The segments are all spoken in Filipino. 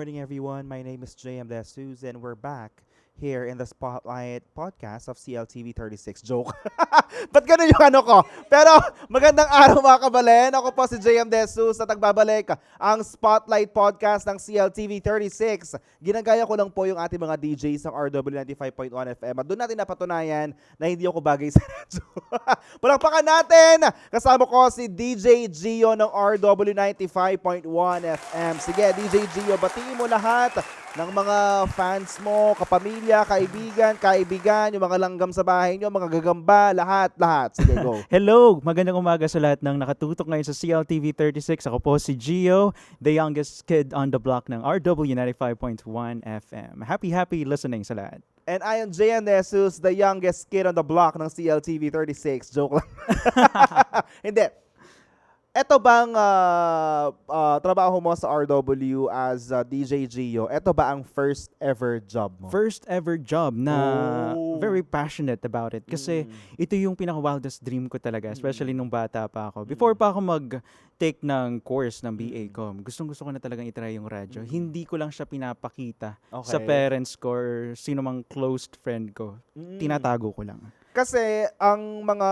morning, everyone. My name is JM Desus, and we're back here in the Spotlight podcast of CLTV 36. Joke. Ba't ganun yung ano ko? Pero magandang araw mga kabalen. Ako po si JM Desus at nagbabalik ang Spotlight podcast ng CLTV 36. Ginagaya ko lang po yung ating mga DJs ng RW95.1 FM at doon natin napatunayan na hindi ako bagay sa radyo. Palakpakan natin! Kasama ko si DJ Gio ng RW95.1 FM. Sige, DJ Gio, batiin mo lahat ng mga fans mo, kapamilya, kaibigan, kaibigan, yung mga langgam sa bahay nyo, mga gagamba, lahat, lahat. Sige, go. Hello! Magandang umaga sa lahat ng nakatutok ngayon sa CLTV 36. Ako po si Gio, the youngest kid on the block ng RW 95.1 FM. Happy, happy listening sa lahat. And I am Jan Nesus, the youngest kid on the block ng CLTV 36. Joke lang. Hindi. Ito bang ah, ah, trabaho mo sa RW as ah, DJ Gio? Ito ba ang first ever job mo? First ever job na Oh. very passionate about it. Kasi Mm. ito yung pinaka-wildest dream ko talaga, especially nung bata pa ako. Before pa ako mag-take ng course ng BA Mm. com, gustong gusto ko na talagang itry yung radyo. Mm. Hindi ko lang siya pinapakita Okay. sa parents ko or sino mang close friend ko. Mm. Tinatago ko lang. Kasi ang mga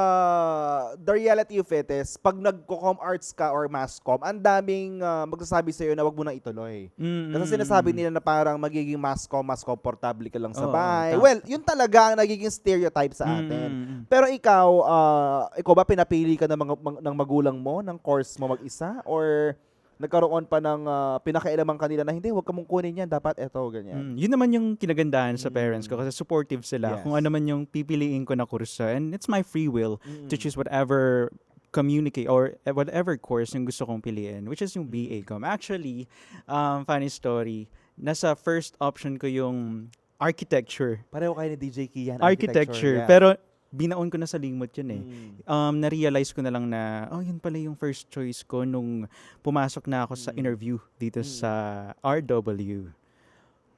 the reality of it is pag nagko-com arts ka or mass com, ang daming ah, magsasabi sa na wag mo na ituloy. Mm, Kasi sinasabi nila na parang magiging mass com, mas komportable ka lang sa Oo, bahay. tama. Well, yun talaga ang nagiging stereotype sa atin. mm, mm. Pero ikaw, ah, ikaw ba pinapili ka ng mga ng magulang mo ng course mo mag-isa or nagkaroon pa ng ah, pinakailaman kanila na hindi, wag ka mong kunin yan, dapat eto ganyan. Mm, yun naman yung kinagandahan sa parents ko Mm. kasi supportive sila Yes. kung ano man yung pipiliin ko na kurso and it's my free will Mm. to choose whatever communicate or eh, whatever course yung gusto kong piliin which is yung BA com. Actually, um, funny story, nasa first option ko yung architecture. Pareho kayo ni DJ Kian. Architecture. yeah. Pero binaon ko na sa limot yun eh. Mm. Um, na-realize ko na lang na, oh, yun pala yung first choice ko nung pumasok na ako sa Mm. interview dito Mm. sa RW.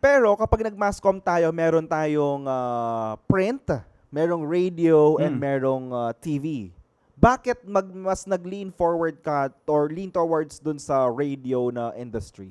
Pero kapag nag-masscom tayo, meron tayong ah, print, merong radio, and Mm. merong ah, TV. Bakit mag, mas nag-lean forward ka or lean towards dun sa radio na industry?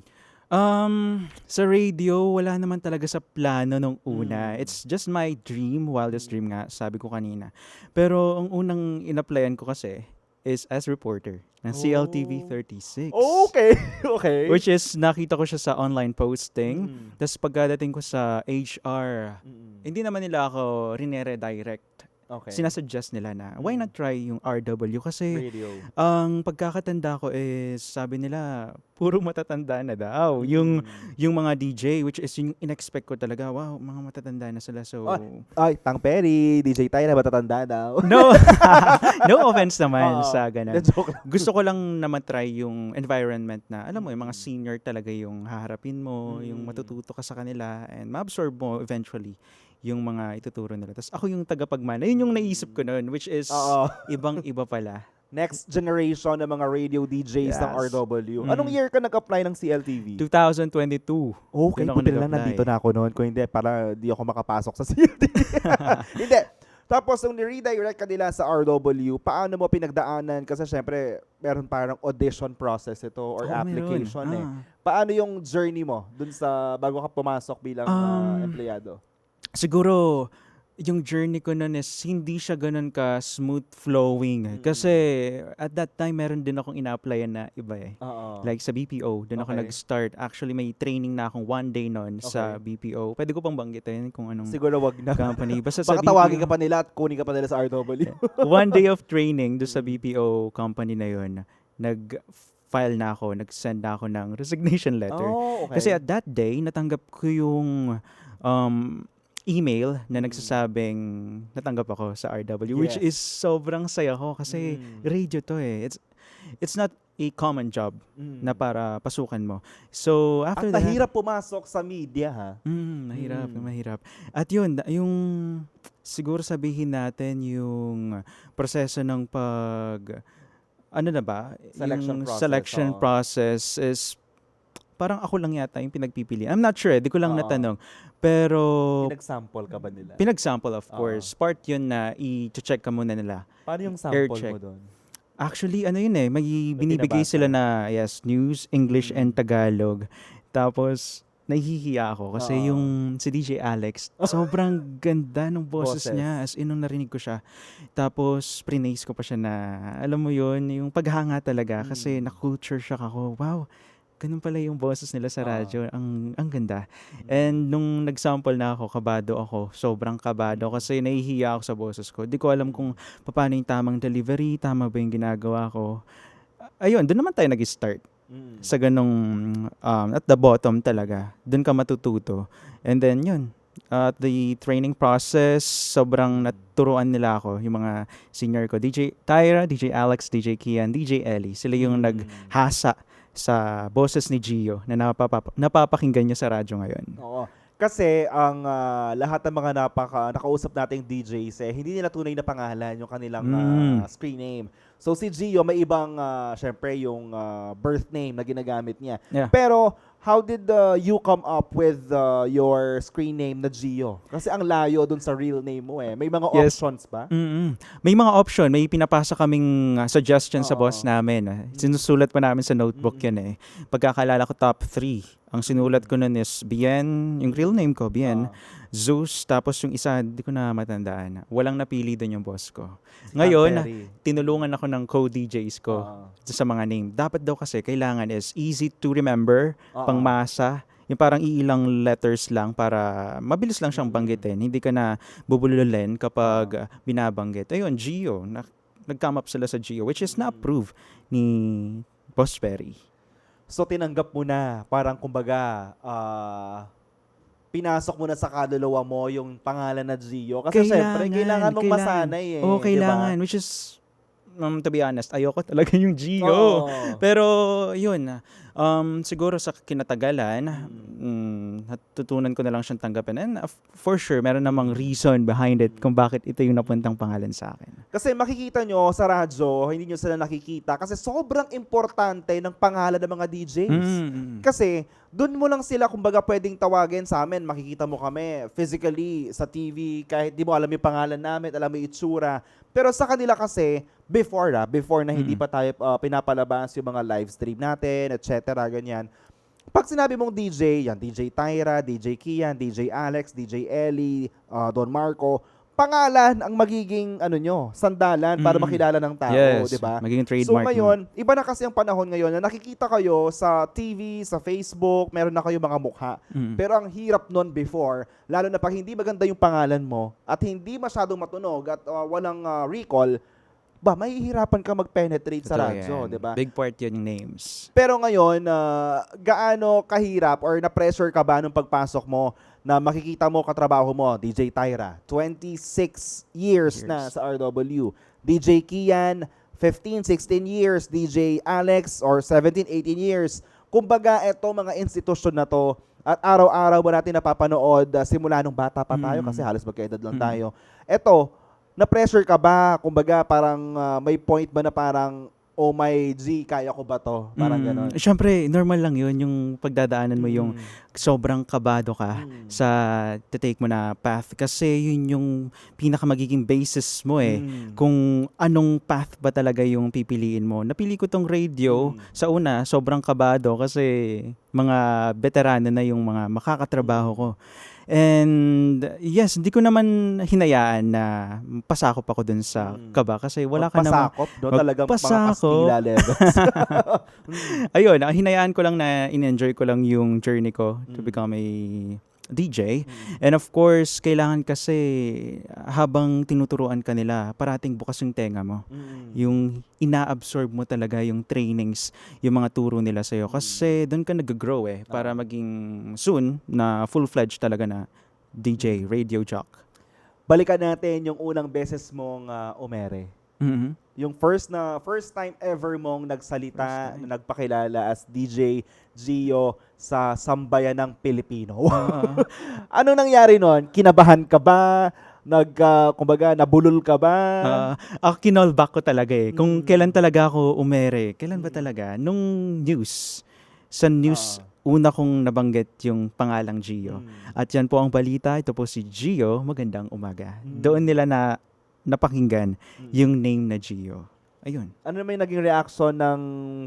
Um, sa radio, wala naman talaga sa plano nung una. Mm. It's just my dream, wildest dream nga, sabi ko kanina. Pero ang unang in-applyan ko kasi is as reporter ng Oh. CLTV 36. Okay, okay. Which is, nakita ko siya sa online posting. Mm. Tapos pagkadating ko sa HR, Mm. hindi naman nila ako rinere-direct. Okay. Sinasuggest nila na, why not try yung RW? Kasi radio. ang pagkakatanda ko is, sabi nila, puro matatanda na daw. Yung Mm. yung mga DJ, which is yung in-expect ko talaga, wow, mga matatanda na sila. So, Ay, Tang Perry, DJ tayo na matatanda daw. no, no offense naman Oo. sa ganun. Gusto ko lang na matry yung environment na, alam mo, yung mga Mm. senior talaga yung haharapin mo, yung Mm. matututo ka sa kanila, and ma-absorb mo eventually yung mga ituturo nila. Tapos ako yung tagapagmana. Yun yung naisip ko noon, which is Oo. ibang-iba pala. Next generation ng mga radio DJs ng Yes. RW. Mm. Anong year ka nag-apply ng CLTV? 2022. Okay, Doon ako buti na lang nag-apply. nandito na ako noon. Kung hindi, para di ako makapasok sa CLTV. hindi. Tapos, nung ni-redirect ka nila sa RW, paano mo pinagdaanan? Kasi syempre, meron parang audition process ito or Oh, meron. application eh. Ah. Paano yung journey mo dun sa bago ka pumasok bilang ah, Um, empleyado? Siguro yung journey ko nun is hindi siya ganun ka smooth flowing. Mm. Kasi at that time meron din akong ina-applyan na iba eh. Oo. Like sa BPO, doon ako Okay. nag-start. Actually may training na akong one day sa Okay. BPO. Pwede ko pang banggitin kung anong Siguro wag na. company. Basta sa tawagin ka pa nila at kunin ka pa nila sa RW. one day of training doon sa BPO company na yun. Nag-file na ako, nag-send na ako ng resignation letter. Oh, okay. Kasi at that day, natanggap ko yung um, email na Mm. nagsasabing natanggap ako sa RW, which Yes. is sobrang saya ko kasi Mm. radio to eh. It's, it's not a common job Mm. na para pasukan mo. So, At after that, mahirap pumasok sa media, ha? Mm, mahirap, Mm. mahirap. At yun, yung siguro sabihin natin yung proseso ng pag ano na ba? Selection yung process, selection oo. process is parang ako lang yata yung pinagpipili. I'm not sure, di ko lang Oo. natanong. Pero Pinag-sample ka ba nila? pinag-sample of Oo. course. Part yun na i-check ka muna nila. Paano yung sample check. mo doon? Actually, ano yun eh, may binibigay binabasa. sila na, yes, news, English, and Mm. Tagalog. Tapos, nahihiya ako kasi Oo. yung si DJ Alex, sobrang ganda ng boses, Boses. niya. As in, nung narinig ko siya. Tapos, prinace ko pa siya na, alam mo yun, yung paghanga talaga. Kasi Mm. na-culture shock ako. Wow, ganun pala yung boses nila sa radyo. Ang, ang ganda. And nung nag-sample na ako, kabado ako. Sobrang kabado kasi nahihiya ako sa boses ko. Di ko alam kung paano yung tamang delivery, tama ba yung ginagawa ko. Ayun, doon naman tayo nag-start Mm. sa ganong um, at the bottom talaga. Doon ka matututo. And then yun, at the training process, sobrang naturuan nila ako, yung mga senior ko. DJ Tyra, DJ Alex, DJ Kian, DJ Ellie. Sila yung Mm. naghasa sa boses ni Gio na napapap- napapakinggan niya sa radyo ngayon. Oo. Kasi ang ah, lahat ng mga napaka, nakausap nating DJs, eh, hindi nila tunay na pangalan yung kanilang Mm. ah, screen name. So si Gio, may ibang, ah, syempre, yung ah, birth name na ginagamit niya. Yeah. Pero, how did uh, you come up with uh, your screen name na Gio? Kasi ang layo dun sa real name mo eh. May mga Yes. options ba? mm May mga option, may pinapasa kaming uh, suggestion sa boss namin. ah. Sinusulat pa namin sa notebook Mm. yan eh. Pagkakalala ko top 3. Ang sinulat ko nun is Bien, yung real name ko, Bien, Ah, Zeus, tapos yung isa, hindi ko na matandaan. Walang napili doon yung boss ko. si Ngayon, Perry. tinulungan ako ng co-DJs ko Ah, sa mga name. Dapat daw kasi kailangan is easy to remember, ah, pangmasa, yung parang iilang letters lang para mabilis lang siyang Mm. banggitin. Hindi ka na bubululin kapag uh, binabanggit. Ayun, Gio. Na, nag-come up sila sa Gio, which is Mm. na-approve ni Boss Perry. So tinanggap mo na, parang kumbaga, ah, pinasok mo na sa kaluluwa mo yung pangalan na Gio. Kasi syempre, kailangan mong masanay eh. Oo, ba? kailangan. Which is, um, to be honest, ayoko talaga yung Gio. Oo. Pero, yun. Um, siguro sa kinatagalan, mm, natutunan ko na lang siyang tanggapin. And uh, for sure, meron namang reason behind it kung bakit ito yung napuntang pangalan sa akin. Kasi makikita nyo sa radyo, hindi nyo sila nakikita kasi sobrang importante ng pangalan ng mga DJs. Mm. Kasi doon mo lang sila kumbaga pwedeng tawagin sa amin. Makikita mo kami physically sa TV kahit di mo alam yung pangalan namin, alam mo yung itsura. Pero sa kanila kasi, before ah, before na hindi Mm. pa tayo ah, pinapalabas yung mga live stream natin, etc. ganyan. Pag sinabi mong DJ, yan, DJ Tyra, DJ Kian, DJ Alex, DJ Ellie, ah, Don Marco, pangalan ang magiging ano nyo, sandalan para Mm. makilala ng tao, yes, di ba? magiging So trademark. mo. ngayon, iba na kasi ang panahon ngayon na nakikita kayo sa TV, sa Facebook, meron na kayo mga mukha. Mm. Pero ang hirap nun before, lalo na pag hindi maganda yung pangalan mo at hindi masyadong matunog at uh, walang uh, recall, ba, mahihirapan ka mag-penetrate sa radyo, yan. di ba? Big part yun yung names. Pero ngayon, uh, gaano kahirap or na-pressure ka ba nung pagpasok mo na makikita mo katrabaho mo, DJ Tyra, 26 years, na Years. sa RW. DJ Kian, 15, 16 years. DJ Alex, or 17, 18 years. Kumbaga, eto mga institusyon na to, at araw-araw ba natin napapanood uh, simula nung bata pa tayo Mm. kasi halos magkaedad lang Mm. tayo. Eto, na-pressure ka ba? Kumbaga, parang uh, may point ba na parang, oh my G, kaya ko ba to? Parang Mm. ganon. Siyempre, normal lang yun, yung pagdadaanan mo yung Mm. sobrang kabado ka Mm. sa take mo na path. Kasi yun yung pinaka magiging basis mo eh. Mm. kung anong path ba talaga yung pipiliin mo. Napili ko tong radio. Mm. Sa una, sobrang kabado kasi mga veterano na yung mga makakatrabaho ko. And yes, hindi ko naman hinayaan na pasakop ako dun sa Mm. kaba kasi wala ka naman. Magpasakop, no? Talagang mga Magpasakop. Kastila levels. Ayun, hinayaan ko lang na in-enjoy ko lang yung journey ko to Mm. become a DJ. Mm. And of course, kailangan kasi habang tinuturuan ka nila, parating bukas yung tenga mo. Mm. Yung ina-absorb mo talaga yung trainings, yung mga turo nila sa'yo. Kasi doon ka nag-grow eh, para maging soon na full-fledged talaga na DJ, radio jock. Balikan natin yung unang beses mong ah, umere. Mhm. Yung first na first time ever mong nagsalita, na nagpakilala as DJ Gio sa sambayan ng Pilipino. Oo. Anong nangyari nun? Kinabahan ka ba? Nag, ah, kumbaga, nabulol ka ba? Ah, ako kinallback ko talaga eh. Kung Mm. kailan talaga ako umere, kailan ba Mm. talaga? Nung news. Sa news, Ah. una kong nabanggit yung pangalang Gio. Mm. At yan po ang balita. Ito po si Gio. Magandang umaga. Mm. Doon nila na napakinggan Mm. yung name na Gio. Ayun. ano naman yung naging reaction ng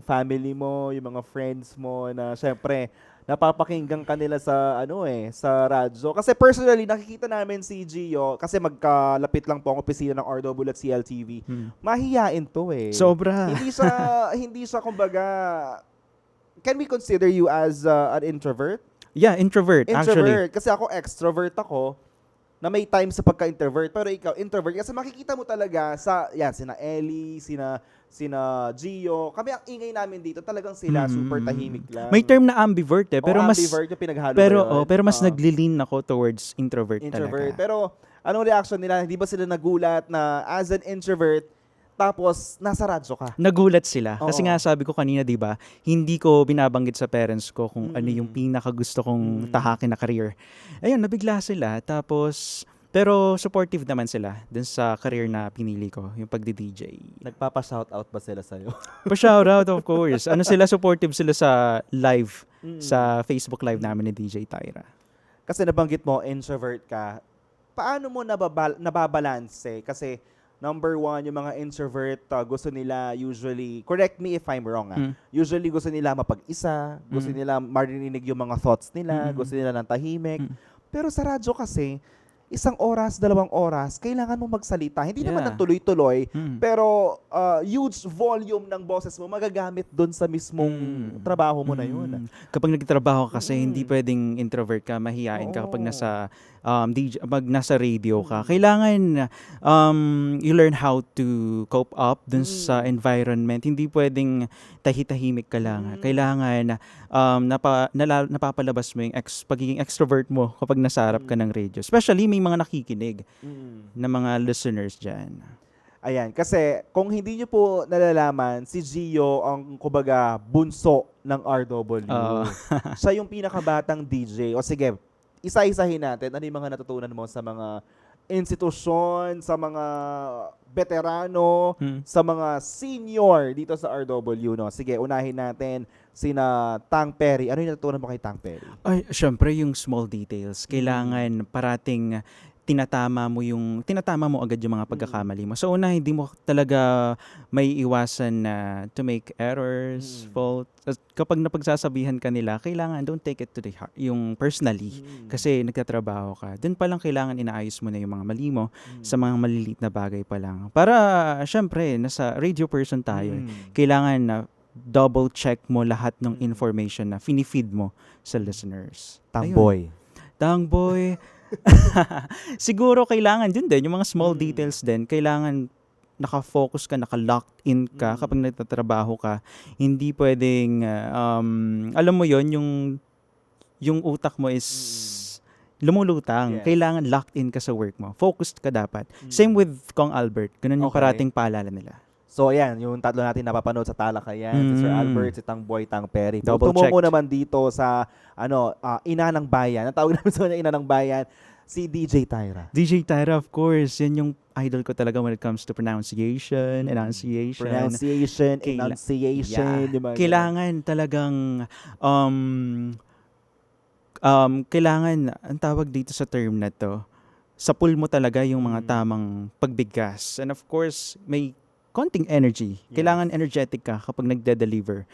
family mo, yung mga friends mo na syempre napapakinggan kanila sa ano eh, sa radyo. Kasi personally, nakikita namin si Gio, kasi magkalapit lang po ang opisina ng RW at CLTV. Hmm. Mahiyain to eh. Sobra. hindi siya, hindi siya kumbaga, can we consider you as uh, an introvert? Yeah, introvert, actually. Introvert. Kasi ako extrovert ako na may time sa pagka-introvert. Pero ikaw, introvert. Kasi makikita mo talaga sa, yan, sina Ellie, sina, sina Gio. Kami ang ingay namin dito, talagang sila, Mm. super tahimik lang. May term na ambivert eh, pero Oo, mas ambivert yung pinaghalo pero oh, pero mas Oo. naglilin ako towards introvert, introvert. talaga. Pero anong reaction nila? Hindi ba sila nagulat na as an introvert, tapos nasa radyo ka? Nagulat sila. Kasi Oo. nga sabi ko kanina, 'di ba, hindi ko binabanggit sa parents ko kung ano yung Mm. pinaka gusto kong Mm. tahakin na career. Ayun, nabigla sila. Tapos pero supportive naman sila dun sa career na pinili ko, yung pagdi-DJ. Nagpapa-shoutout ba sila sa'yo? Pa shout out of course. Ano sila supportive sila sa live Mm. sa Facebook live namin ni DJ Tyra. Kasi nabanggit mo, introvert ka. Paano mo nababal- nababalanse? Kasi number one, yung mga introvert, uh, gusto nila usually, correct me if I'm wrong, ah. Mm. usually gusto nila mapag-isa, gusto Mm. nila marinig yung mga thoughts nila, Mm. gusto nila ng tahimik. Mm. Pero sa radyo kasi, isang oras, dalawang oras, kailangan mo magsalita. Hindi naman Yeah. ng tuloy-tuloy, Mm. pero uh, huge volume ng boses mo magagamit doon sa mismong Mm. trabaho mo na yun. Mm. Kapag nagtatrabaho ka kasi Mm. hindi pwedeng introvert ka, mahihain ka kapag nasa um, DJ, pag nasa radio ka. Mm. Kailangan um, you learn how to cope up dun Mm. sa environment. Hindi pwedeng tahi-tahimik ka lang. Mm. Kailangan um, napa, nala, napapalabas mo yung ex, pagiging extrovert mo kapag nasa harap ka ng radio. Especially may mga nakikinig Mm. na mga listeners dyan. Ayan, kasi kung hindi nyo po nalalaman, si Gio ang kumbaga bunso ng RW. Oo. Siya yung pinakabatang DJ. O sige, isa-isahin natin. Ano yung mga natutunan mo sa mga institusyon, sa mga veterano, Mm. sa mga senior dito sa RW, no? Sige, unahin natin sina Tang Perry. Ano yung natutunan mo kay Tang Perry? Ay, syempre yung small details. Kailangan parating tinatama mo yung tinatama mo agad yung mga pagkakamali mo. So una hindi mo talaga may iwasan na to make errors, Mm. fault. At kapag napagsasabihan ka nila, kailangan don't take it to the heart, yung personally. Kasi nagtatrabaho ka. Doon pa lang kailangan inaayos mo na yung mga mali mo Mm. sa mga maliliit na bagay pa lang. Para syempre nasa radio person tayo. eh. Mm. Kailangan na double check mo lahat ng Mm. information na finifeed mo sa listeners. Tang Ayun. boy. Tangboy. Siguro kailangan din din, yung mga small Mm. details din, kailangan naka-focus ka, naka-locked in ka Mm. kapag nagtatrabaho ka. Hindi pwedeng, um, alam mo yon yung, yung utak mo is lumulutang. Mm. Yes. Kailangan locked in ka sa work mo. Focused ka dapat. Mm. Same with Kong Albert. Ganun yung Okay. parating paalala nila. So ayan, yung tatlo natin napapanood sa talakayan, si Sir Mm. Albert, si Tang Boy, Tang Perry. Double Tumungo checked. naman dito sa ano, ah, ina ng bayan. Ang tawag namin sa kanya ina ng bayan, si DJ Tyra. DJ Tyra, of course, yan yung idol ko talaga when it comes to pronunciation, enunciation. Pronunciation, Kaila- enunciation, Yeah. kailangan talagang um um kailangan ang tawag dito sa term na to sa pool mo talaga yung mga Mm. tamang pagbigkas and of course may konting energy Yes. kailangan energetic ka kapag nagde-deliver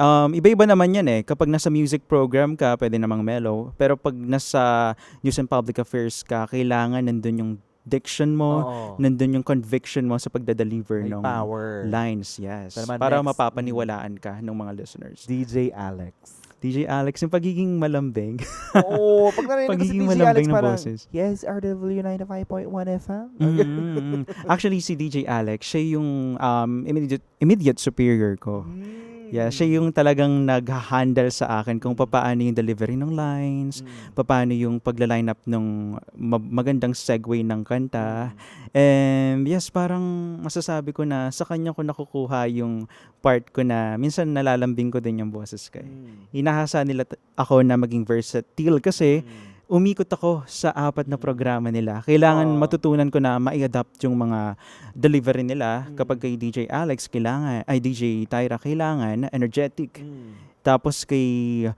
Um, iba-iba naman yan eh. Kapag nasa music program ka, pwede namang mellow. Pero pag nasa news and public affairs ka, kailangan nandun yung diction mo, Oo. nandun yung conviction mo sa pagde-deliver May ng power. lines, yes. Para next, mapapaniwalaan ka ng mga listeners. DJ Alex. DJ Alex, yung pagiging malambing. Oo, pag narinig ko si DJ Alex parang, boses. yes, RW 95.1 FM. Mm, Actually, si DJ Alex, siya yung um, immediate, immediate superior ko. Mm. Yeah, siya yung talagang nag-handle sa akin kung paano yung delivery ng lines, Mm. paano yung pagla-line up ng ma- magandang segue ng kanta. Mm. And yes, parang masasabi ko na sa kanya ko nakukuha yung part ko na minsan nalalambing ko din yung boses ko. eh. Mm. Inahasa nila t- ako na maging versatile kasi Mm. Umikot ako sa apat na programa nila. Kailangan Oo. matutunan ko na ma-adapt yung mga delivery nila. Mm. Kapag kay DJ Alex, kailangan, ay DJ Tyra, kailangan energetic. Mm. Tapos kay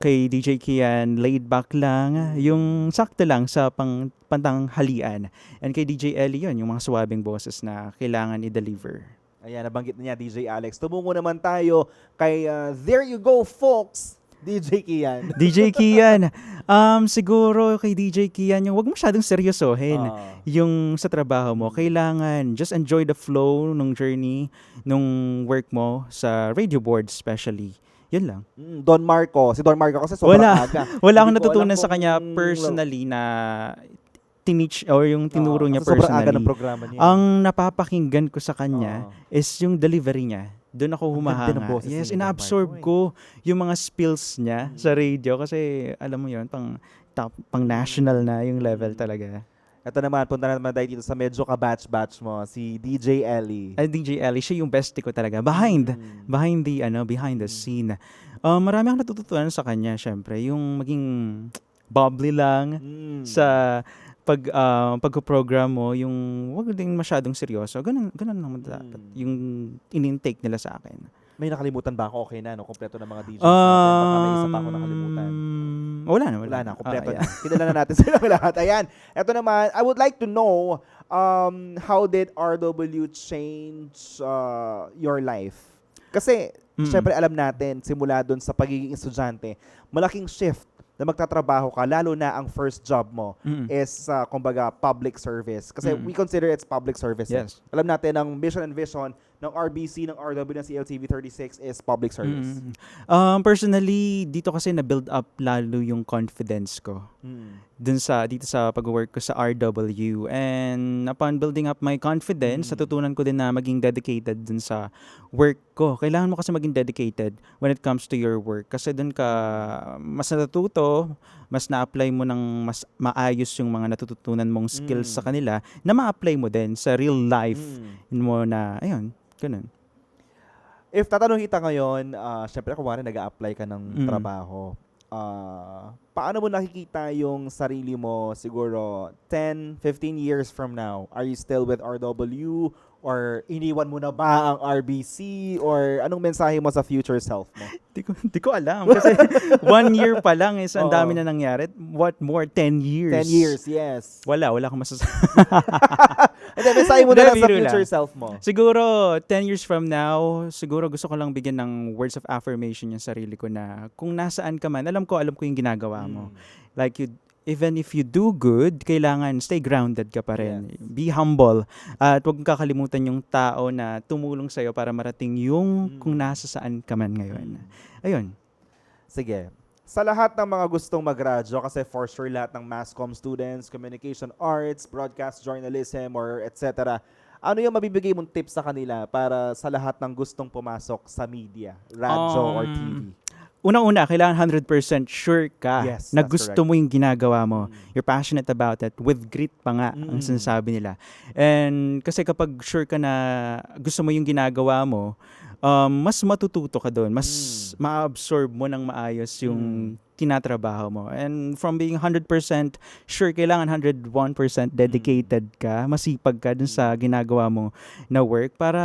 kay DJ Kian, laid back lang, yung sakto lang sa pang pantanghalian. And kay DJ Ellie yun, yung mga swabing boses na kailangan i-deliver. Ayan, nabanggit na niya DJ Alex. Tumungo naman tayo kay uh, There You Go Folks DJ Kian. DJ Kian. Um, siguro kay DJ Kian, yung wag masyadong seryosohin. Ah. Yung sa trabaho mo, kailangan just enjoy the flow nung journey, nung work mo sa radio board especially. Yun lang. Mm, Don Marco. Si Don Marco kasi sobrang Wala. aga. Wala akong natutunan sa kanya kung- personally na tinich or yung tinuro Oo, niya kasi Sobrang aga ng personally. programa niya. Ang napapakinggan ko sa kanya Oo. is yung delivery niya. Doon ako humahanga. Yes, ina-absorb ko yung mga spills niya sa radio kasi alam mo yun, pang top, pang national na yung level Mm. talaga. Ito naman, punta na naman tayo dito sa medyo ka-batch-batch mo, si DJ Ellie. Ay, DJ Ellie, siya yung bestie ko talaga. Behind, Mm. behind the, ano, behind the Mm. scene. Uh, marami akong natututunan sa kanya, syempre. Yung maging bubbly lang Mm. sa pag uh, pagko-program mo, yung wag din masyadong seryoso. Ganun, ganun naman dapat. Mm. Yung in-intake nila sa akin. May nakalimutan ba ako? Okay na, no? Kompleto na mga DJs natin. Baka may isa pa ako nakalimutan. Um, Wala na, wala, Wala na, kompleto Ah, na. Kilala na natin sila lahat. Ayan. Ito naman, I would like to know um, how did RW change uh, your life? Kasi, Mm. syempre alam natin, simula doon sa pagiging estudyante, malaking shift na magtatrabaho ka, lalo na ang first job mo Mm. is, uh, kumbaga, public service. Kasi Mm. we consider it's public service. eh. Yes. Alam natin, ang mission and vision ng RBC, ng RW, ng CLTV 36 is public service. Mm. Um, personally, dito kasi na-build up lalo yung confidence ko. Mm. dun sa dito sa pag-work ko sa RW and upon building up my confidence Mm. natutunan ko din na maging dedicated dun sa work ko kailangan mo kasi maging dedicated when it comes to your work kasi dun ka mas natututo mas na-apply mo ng mas maayos yung mga natututunan mong skills Mm. sa kanila na ma-apply mo din sa real life Mm. mo na ayun ganun If tatanong kita ngayon, uh, syempre kung nag-a-apply ka ng Mm. trabaho, ah, paano mo nakikita yung sarili mo siguro 10, 15 years from now? Are you still with RW? Or iniwan mo na ba ang RBC? Or anong mensahe mo sa future self mo? Di ko, di ko alam. Kasi one year pa lang is ang Oo. dami na nangyari. What more? 10 years. 10 years, yes. Wala, wala akong masasabi. Then mensahe mo na Hindi, lang sa future lang. self mo. siguro, 10 years from now, siguro gusto ko lang bigyan ng words of affirmation yung sarili ko na kung nasaan ka man, alam ko, alam ko yung ginagawa mo. Mm. Like, you, even if you do good, kailangan stay grounded ka pa rin. Be humble. At huwag kakalimutan yung tao na tumulong sa'yo para marating yung Mm. kung nasa saan ka man ngayon. Ayun. Sige. Sa lahat ng mga gustong mag-radyo, kasi for sure lahat ng mass comm students, communication arts, broadcast journalism, or etc., ano yung mabibigay mong tips sa kanila para sa lahat ng gustong pumasok sa media, radyo or Um, TV? Unang-una, kailangan 100% sure ka Yes, na gusto correct. mo yung ginagawa mo. Mm. You're passionate about it. With grit pa nga ang Mm. sinasabi nila. And kasi kapag sure ka na gusto mo yung ginagawa mo, um, mas matututo ka doon. Mas Mm. ma-absorb mo ng maayos yung tinatrabaho mo. And from being 100% sure, kailangan 101% dedicated ka, masipag ka dun sa ginagawa mo na work para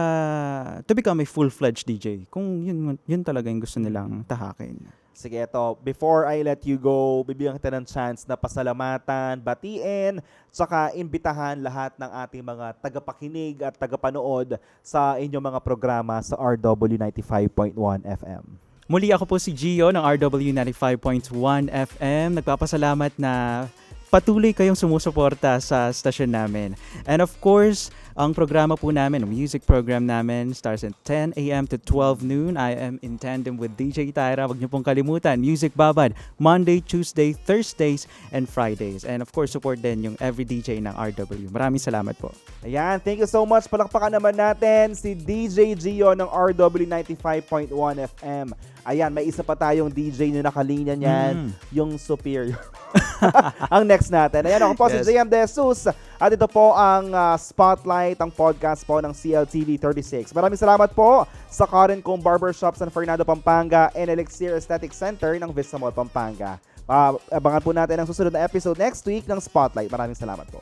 to become a full-fledged DJ. Kung yun, yun talaga yung gusto nilang tahakin. Sige, eto. Before I let you go, bibigyan kita ng chance na pasalamatan, batiin, tsaka imbitahan lahat ng ating mga tagapakinig at tagapanood sa inyong mga programa sa RW 95.1 FM. Muli ako po si Gio ng RW 95.1 FM. Nagpapasalamat na patuloy kayong sumusuporta sa stasyon namin. And of course, ang programa po namin, music program namin starts at 10 a.m. to 12 noon. I am in tandem with DJ Tyra. Huwag niyo pong kalimutan, Music Babad, Monday, Tuesday, Thursdays, and Fridays. And of course, support din yung every DJ ng RW. Maraming salamat po. Ayan, thank you so much. Palakpakan naman natin si DJ Gio ng RW 95.1 FM. Ayan, may isa pa tayong DJ na nakalinya niyan, Mm. yung Superior. ang next natin. Ayan, ako po si Yes. JM De Jesus. At ito po ang ah, Spotlight, ang podcast po ng CLTV 36. Maraming salamat po sa Karen Kong Barbershop San Fernando, Pampanga and Elixir Aesthetic Center ng Vista Mall, Pampanga. Ah, abangan po natin ang susunod na episode next week ng Spotlight. Maraming salamat po.